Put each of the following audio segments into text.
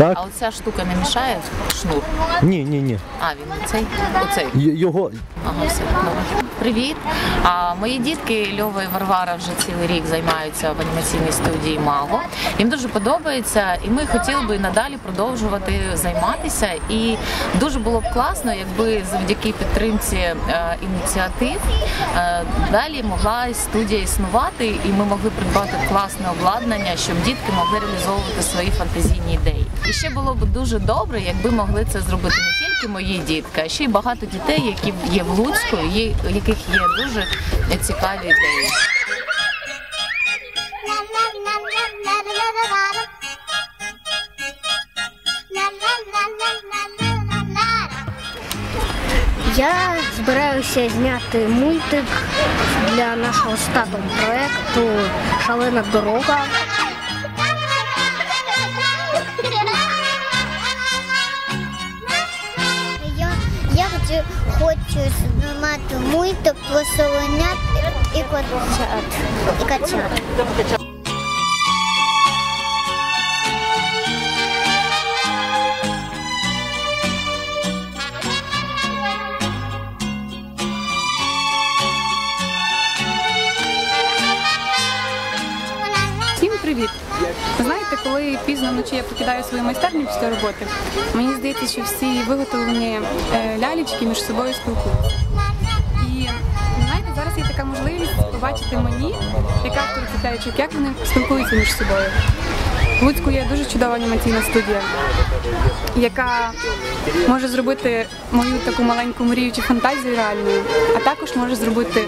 Так. А оця штука не мішає шнур. Ні, ні, ні. А, він оцей? Оцей. Й- Його Ага, все, добре. Привіт. А мої дітки Льова і Варвара вже цілий рік займаються в анімаційній студії Маго. Їм дуже подобається, і ми хотіли би надалі продовжувати займатися. І дуже було б класно, якби завдяки підтримці е, ініціатив е, далі могла студія існувати, і ми могли придбати класне обладнання, щоб дітки могли реалізовувати свої фантазійні ідеї. І ще було б дуже добре, якби могли це зробити не тільки мої дітки, а ще й багато дітей, які є в Луцьку, яких є дуже цікаві ідеї. Я збираюся зняти мультик для нашого з проекту Шалена дорога. Хочу, знімати мультик про солонят і котят. І котят. Привіт! Ви знаєте, коли пізно вночі я покидаю свою майстерню після роботи, мені здається, що всі виготовлені е, лялечки між собою спілкуються. І знаєте, зараз є така можливість побачити мені, як автор цих як вони спілкуються між собою. В Луцьку є дуже чудова анімаційна студія, яка може зробити мою таку маленьку мрію чи фантазію реальною, а також може зробити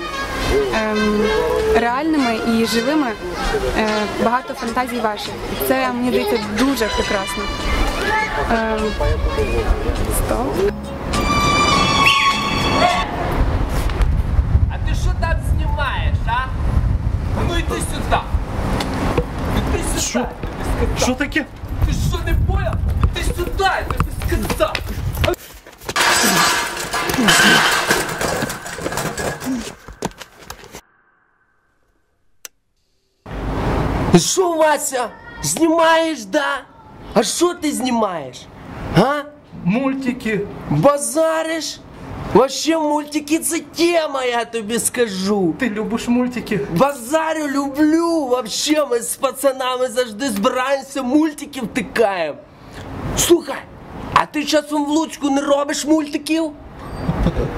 реальними і живими е, багато фантазій ваших. Це мені здається дуже прекрасно. Ем, стоп. А ти що там знімаєш, а? Ну йди сюди. Іди сюди. Що? таке? Ти що не поняв? Іди сюди, я тобі сказав. Що, Вася? Знімаєш, да? А що ти знімаєш? А? Мультики. Базариш? Вообще мультики це тема, я тобі скажу. Ти любиш мультики? Базарю люблю. Вообще ми з пацанами завжди збираємося, мультики втикаємо. Слухай, а ти часом в Луцьку не робиш мультиків?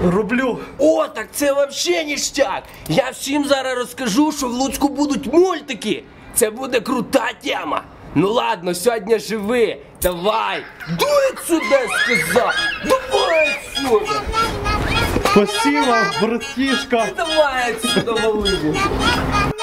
Роблю. О, так це вообще ніштяк. Я всім зараз розкажу, що в Луцьку будуть мультики. Це буде крута тема. Ну ладно, сьогодні живи. Давай. Дуй сюди, сказав. Давай сюди. Спасибо, братішка. Давай сюди, la